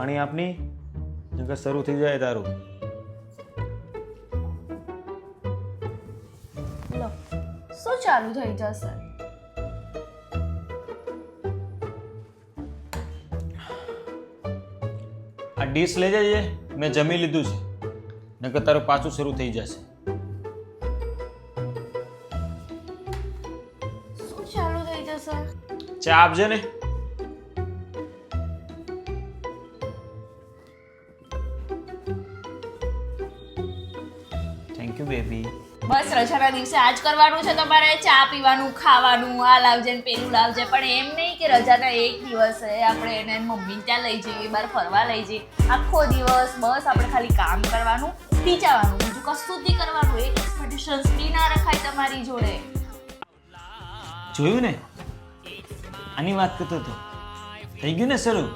પાણી આપની? નકર શરૂ થઈ જાય તારું. શું ચાલુ થઈ જશે? આ ડીશ લઈ જજે મેં જમી લીધું છે. નકર તારું પાછું શરૂ થઈ જશે. શું ચાલુ થઈ જશે? ચા આપજે ને. થેન્ક યુ બેબી બસ રજાના દિવસે આજ કરવાનું છે તમારે ચા પીવાનું ખાવાનું આ લાવજે ને પેલું લાવજે પણ એમ નહીં કે રજાના એક દિવસે આપણે એને મમ્મી ત્યાં લઈ જઈએ બહાર ફરવા લઈ જઈએ. આખો દિવસ બસ આપણે ખાલી કામ કરવાનું પીચાવાનું બીજું કશું જ કરવાનું. એક એક્સપેક્ટેશન્સ બી ના રખાય તમારી જોડે. જોયું ને? આની વાત કરતો હતો થઈ ગયું ને શરૂ?